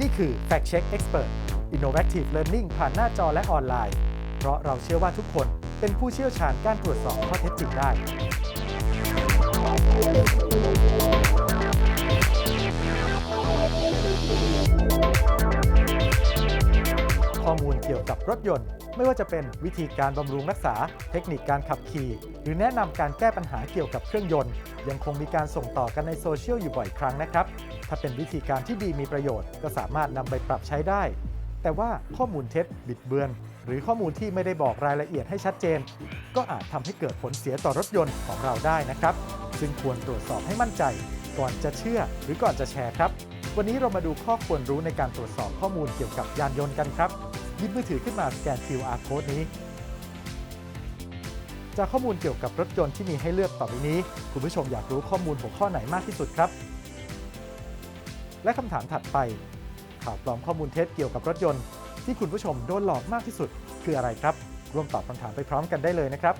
นี่คือ Fact Check Expert Innovative Learning ผ่านหน้าจอและออนไลน์ เพราะเราเชื่อว่าทุกคนเป็นผู้เชี่ยวชาญการตรวจสอบข้อเท็จจริงได้ ข้อมูลเกี่ยวกับรถยนต์ ไม่ว่าจะเป็นวิธีการบำรุงรักษา เทคนิคการขับขี่ หรือแนะนำการแก้ปัญหาเกี่ยวกับเครื่องยนต์ ยังคงมีการส่งต่อกันในโซเชียลอยู่บ่อยครั้งนะครับ ถ้าเป็นวิธีการที่ดีมีประโยชน์ ก็สามารถนำไปปรับใช้ได้ แต่ว่าข้อมูลเท็จบิดเบือน หรือข้อมูลที่ไม่ได้บอกรายละเอียดให้ชัดเจน ก็อาจทำให้เกิดผลเสียต่อรถยนต์ของเราได้นะครับซึ่งควรตรวจสอบให้มั่นใจ ก่อนจะเชื่อหรือก่อนจะแชร์ครับ วันนี้เรามาดูข้อควรรู้ในการตรวจสอบข้อมูลเกี่ยวกับยานยนต์กันครับหยิบมือถือขึ้นมาสแกน QR code นี้ จากข้อมูลเกี่ยวกับรถยนต์ที่มีให้เลือกต่อไปนี้ คุณผู้ชมอยากรู้ข้อมูลหัวข้อไหนมากที่สุดครับ และคำถามถัดไป ข่าวปลอมข้อมูลเท็จเกี่ยวกับรถยนต์ ที่คุณผู้ชมโดนหลอกมากที่สุด คืออะไรครับ ร่วมตอบคำถามไปพร้อมกันได้เลยนะครับ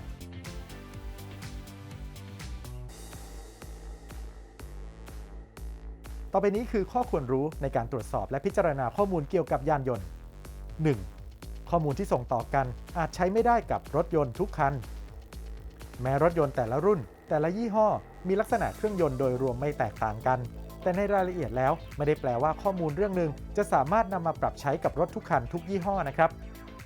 ต่อไปนี้คือข้อควรรู้ในการตรวจสอบและพิจารณาข้อมูลเกี่ยวกับยานยนต์ 1. ข้อมูลที่ส่งต่อกันอาจใช้ไม่ได้กับรถยนต์ทุกคัน แม้รถยนต์แต่ละรุ่น แต่ละยี่ห้อ มีลักษณะเครื่องยนต์โดยรวมไม่แตกต่างกัน แต่ในรายละเอียดแล้วไม่ได้แปลว่าข้อมูลเรื่องหนึ่งจะสามารถนำมาปรับใช้กับรถทุกคันทุกยี่ห้อนะครับ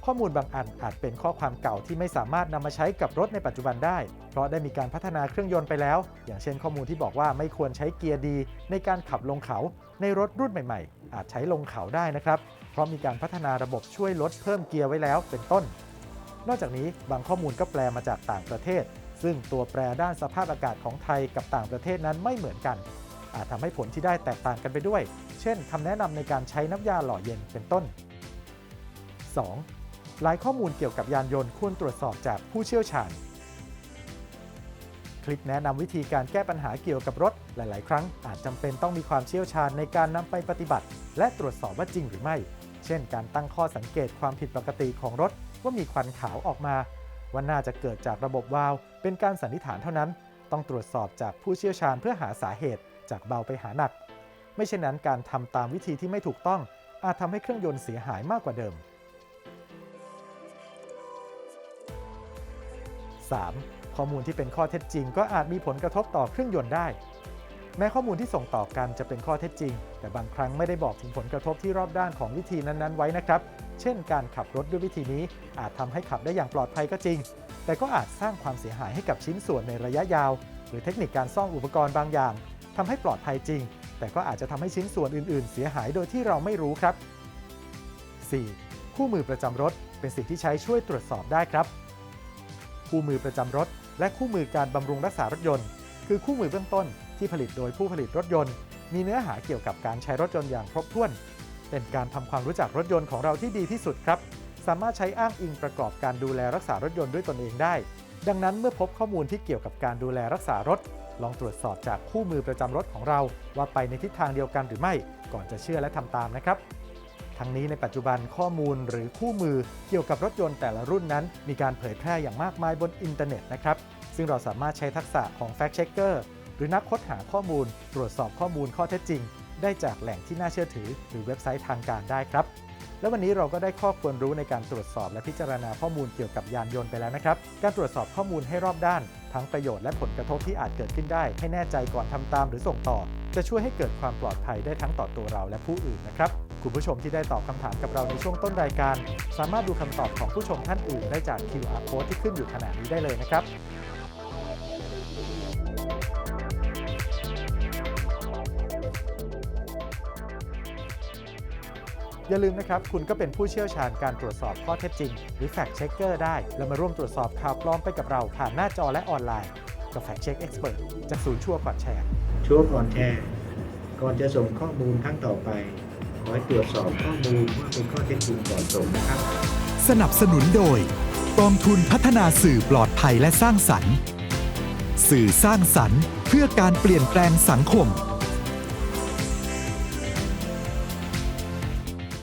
ข้อมูลบางอันอาจเป็นข้อความเก่าที่ไม่สามารถนำมาใช้กับรถในปัจจุบันได้ เพราะได้มีการพัฒนาเครื่องยนต์ไปแล้ว อย่างเช่นข้อมูลที่บอกว่าไม่ควรใช้เกียร์ดี ในการขับลงเขา ในรถรุ่นใหม่ๆ อาจใช้ลงเขาได้นะครับ เพราะมีการพัฒนาระบบช่วยลดเพิ่มเกียร์ไว้แล้วเป็นต้น นอกจากนี้บางข้อมูลก็แปลมาจากต่างประเทศ ซึ่งตัวแปรด้านสภาพอากาศของไทยกับต่างประเทศนั้นไม่เหมือนกัน อาจทำให้ผลที่ได้แตกต่างกันไปด้วย เช่นคำแนะนำในการใช้น้ำยาหล่อเย็นเป็นต้น 2. หลายข้อมูลเกี่ยวกับยานยนต์ควรตรวจสอบจากผู้เชี่ยวชาญ คลิปแนะนำวิธีการแก้ปัญหาเกี่ยวกับรถ หลาย ๆ ครั้งอาจจำเป็นต้องมีความเชี่ยวชาญในการนำไปปฏิบัติ และตรวจสอบว่าจริงหรือไม่ เช่น การตั้งข้อสังเกตความผิดปกติของรถว่ามีควันขาวออกมา ว่าน่าจะเกิดจากระบบวาล์ว เป็นการสันนิษฐานเท่านั้น ต้องตรวจสอบจากผู้เชี่ยวชาญเพื่อหาสาเหตุจากเบาไปหาหนัก ไม่เช่นนั้นการทำตามวิธีที่ไม่ถูกต้อง อาจทำให้เครื่องยนต์เสียหายมากกว่าเดิม 3. ข้อมูลที่เป็นข้อเท็จจริง ก็อาจมีผลกระทบต่อเครื่องยนต์ได้ แม้ข้อมูลที่ส่งต่อกันจะเป็นข้อเท็จจริง แต่บางครั้งไม่ได้บอกถึงผลกระทบที่รอบด้านของวิธีนั้นๆ ไว้นะครับ เช่น การขับรถด้วยวิธีนี้ อาจทำให้ขับได้อย่างปลอดภัยก็จริง แต่ก็อาจสร้างความเสียหายให้กับชิ้นส่วนในระยะยาว หรือเทคนิคการซ่อมอุปกรณ์บางอย่างทำให้ปลอดภัยจริง แต่ก็อาจจะทำให้ชิ้นส่วนอื่น ๆ เสียหายโดยที่เราไม่รู้ครับ 4. คู่มือประจำรถ เป็นสิ่งที่ใช้ช่วยตรวจสอบได้ครับ คู่มือประจำรถ และคู่มือการบำรุงรักษารถยนต์ คือคู่มือเบื้องต้น ที่ผลิตโดยผู้ผลิตรถยนต์ มีเนื้อหาเกี่ยวกับการใช้รถยนต์อย่างครบถ้วน เป็นการทำความรู้จักรถยนต์ของเราที่ดีที่สุดครับ สามารถใช้อ้างอิงประกอบการดูแลรักษารถยนต์ด้วยตนเองได้ ดังนั้นเมื่อพบข้อมูลที่เกี่ยวกับการดูแลรักษารถ ลองตรวจสอบจากคู่มือประจำรถของเรา ว่าไปในทิศทางเดียวกันหรือไม่ ก่อนจะเชื่อและทำตามนะครับทั้งนี้ในปัจจุบันข้อมูลหรือคู่มือเกี่ยวกับรถยนต์แต่ละรุ่นนั้น มีการเผยแพร่อย่างมากมายบนอินเทอร์เน็ตนะครับ ซึ่งเราสามารถใช้ทักษะของ Fact Checker หรือนักค้นหาข้อมูล ตรวจสอบข้อมูลข้อเท็จจริง ได้จากแหล่งที่น่าเชื่อถือ หรือเว็บไซต์ทางการได้ครับ และวันนี้เราก็ได้ข้อควรรู้ในการตรวจสอบและพิจารณาข้อมูลเกี่ยวกับยานยนต์ไปแล้วนะครับ การตรวจสอบข้อมูลให้รอบด้าน ทั้งประโยชน์และผลกระทบที่อาจเกิดขึ้นได้ ให้แน่ใจก่อนทำตามหรือส่งต่อ จะช่วยให้เกิดความปลอดภัยได้ทั้งต่อตัวเราและผู้อื่นนะครับคุณผู้ชมที่ได้ตอบคำถามกับเราในช่วงต้นรายการ สามารถดูคำตอบของผู้ชมท่านอื่นได้จาก QR code ที่ขึ้นอยู่ขณะนี้ได้เลยนะครับ อย่าลืมนะครับ คุณก็เป็นผู้เชี่ยวชาญการตรวจสอบข้อเท็จจริง หรือ Fact Checker ได้ แล้วมาร่วมตรวจสอบข่าวปลอมไปกับเราผ่านหน้าจอและออนไลน์ กับ Fact Check Expert จากศูนย์ชัวร์ก่อนแชร์ ชัวร์ก่อนแชร์ ก่อนจะส่งข้อมูลครั้งต่อไป ขอให้ตรวจสอบข้อมูลว่าเป็นข้อเท็จจริงก่อนส่งนะครับ สนับสนุนโดยกองทุนพัฒนาสื่อปลอดภัยและสร้างสรรค์ สื่อสร้างสรรค์ เพื่อการเปลี่ยนแปลงสังคม